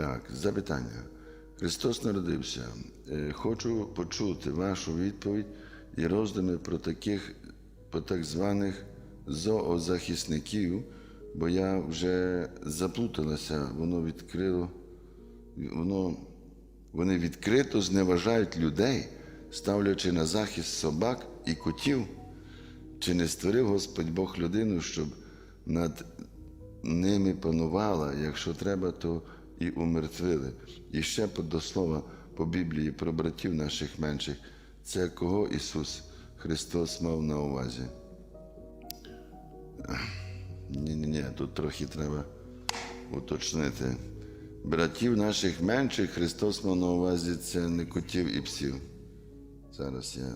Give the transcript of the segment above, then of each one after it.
Так, запитання. Христос народився. Е, Хочу почути вашу відповідь і роздуми про таких, про так званих зоозахисників, бо я вже заплуталася, воно відкрило, воно, вони відкрито зневажають людей, ставлячи на захист собак і котів. Чи не створив Господь Бог людину, щоб над ними панувала, якщо треба, то і умертвили. І ще до слова по Біблії про братів наших менших. Це кого Ісус Христос мав на увазі? Ні, ні, ні, тут трохи треба уточнити. Братів наших менших Христос мав на увазі це не котів і псів. Зараз я.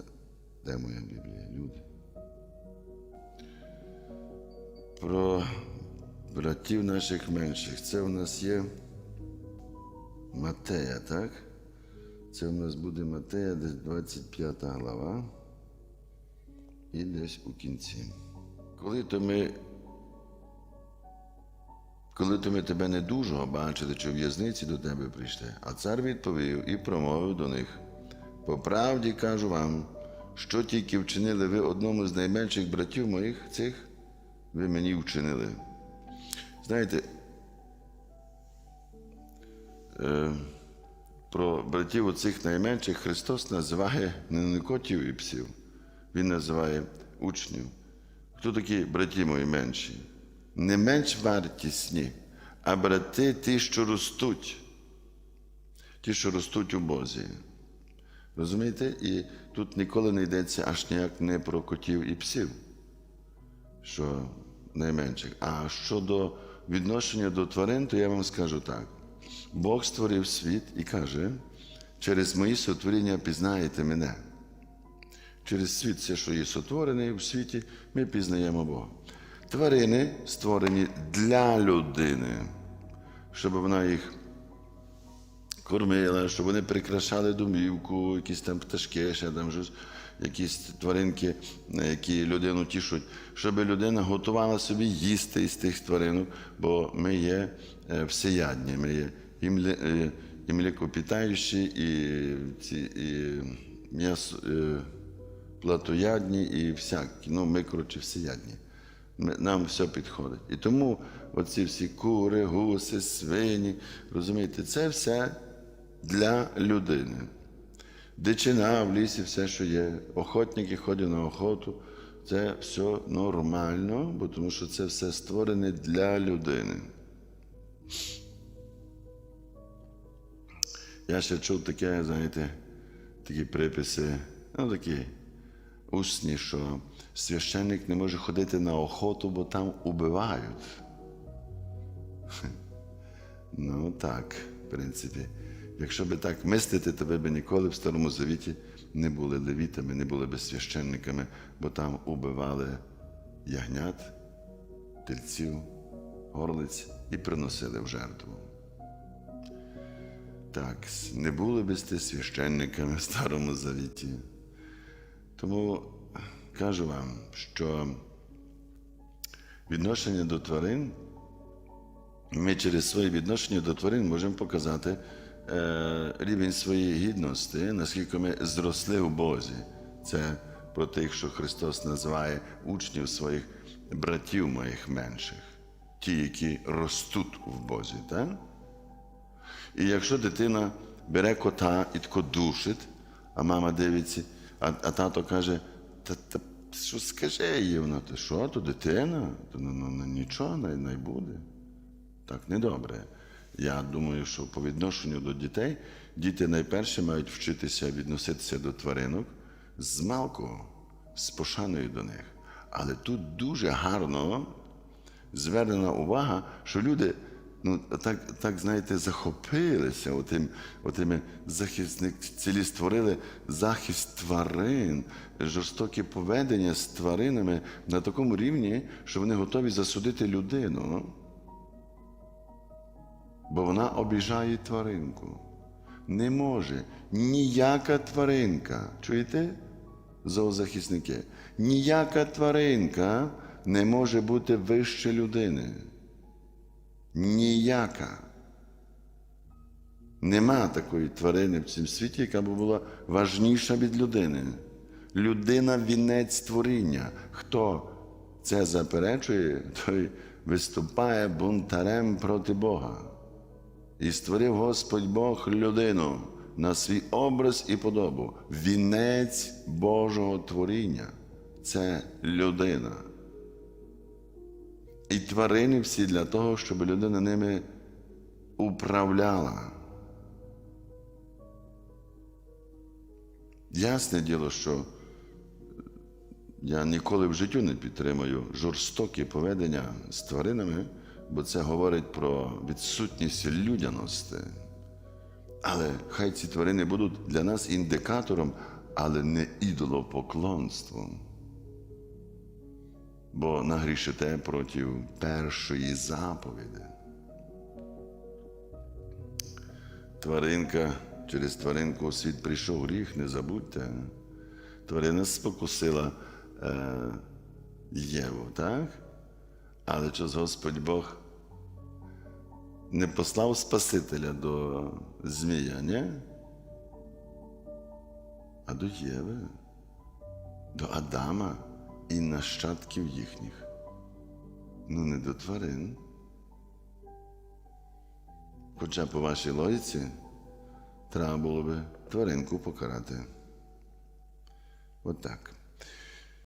Де моя Біблія? Люди. Про братів наших менших. Це у нас є Матея, так? Це у нас буде Матея, десь 25 глава. І десь у кінці. Коли то ми. Коли то ми тебе не дуже бачили, чи в в'язниці до тебе прийшли, а цар відповів і промовив до них: по правді кажу вам, що тільки вчинили ви одному з найменших братів моїх цих, ви мені вчинили. Знаєте, про братів оцих найменших Христос називає не котів і псів, Він називає учнів. Хто такі браті мої менші? Не менш вартісні, а брати ті, що ростуть, ті, що ростуть у Бозі. Розумієте? І тут ніколи не йдеться аж ніяк не про котів і псів, що найменших. А щодо відношення до тварин, то я вам скажу так: Бог створив світ і каже, через мої сотворіння пізнаєте мене. Через світ, все, що є сотворене в світі, ми пізнаємо Бога. Тварини створені для людини, щоб вона їх кормила, щоб вони прикрашали домівку, якісь там пташки, ще там щось, якісь тваринки, які людину тішуть, щоб людина готувала собі їсти із тих тваринок, бо ми є е, всеядні, ми є і, мле, е, і млекопітаючі, і, ці, і м'ясо. е, платоядні і всякі. Ну, ми, коротше, всеядні. Нам все підходить. І тому оці всі кури, гуси, свині, розумієте, це все для людини. Дичина в лісі, все, що є. Охотники ходять на охоту. Це все нормально, бо тому що це все створене для людини. Я ще чув таке, знаєте, такі приписи, ну такі усні, що священник не може ходити на охоту, бо там убивають. Ну так, в принципі. Якщо би так мислити, то ви б ніколи в Старому Завіті не були левітами, не були б священниками, бо там убивали ягнят, тельців, горлиць і приносили в жертву. Так, не були б сте священниками в Старому Завіті. Тому кажу вам, що відношення до тварин, ми через своє відношення до тварин можемо показати рівень своєї гідності, наскільки ми зросли в Бозі. Це про тих, що Христос називає учнів своїх братів моїх менших, ті, які ростуть в Бозі. Так? І якщо дитина бере кота і тако душить, а мама дивиться, а, а тато каже, та, та що скаже їй вона, ти що, то дитина? То, ну, ну, ну, нічого не буде. Так недобре. Я думаю, що по відношенню до дітей діти найперше мають вчитися відноситися до тваринок з малку, з пошаною до них. Але тут дуже гарно звернена увага, що люди ну, так, так знаєте, захопилися отим, отими захисник, цілі створили захист тварин, жорстоке поведення з тваринами на такому рівні, що вони готові засудити людину, бо вона обіжає тваринку. Не може ніяка тваринка, чуєте? Зоозахисники, ніяка тваринка не може бути вище людини. Ніяка. Нема такої тварини в цьому світі, яка б була важніша від людини. Людина вінець творіння. Хто це заперечує, той виступає бунтарем проти Бога. І створив Господь Бог людину на свій образ і подобу. Вінець Божого творіння це людина. І тварини всі для того, щоб людина ними управляла. Ясне діло, що я ніколи в життю не підтримую жорстокі поведення з тваринами, бо це говорить про відсутність людяності. Але хай ці тварини будуть для нас індикатором, але не ідолопоклонством. Бо нагрішите проти першої заповіді. Тваринка, через тваринку у світ прийшов гріх, не забудьте. Тварина спокусила е, Єву, так? Але щось Господь Бог не послав Спасителя до Змія, ні? А до Єви, до Адама і нащадків їхніх. Ну, не до тварин. Хоча по вашій логіці треба було би тваринку покарати. От так.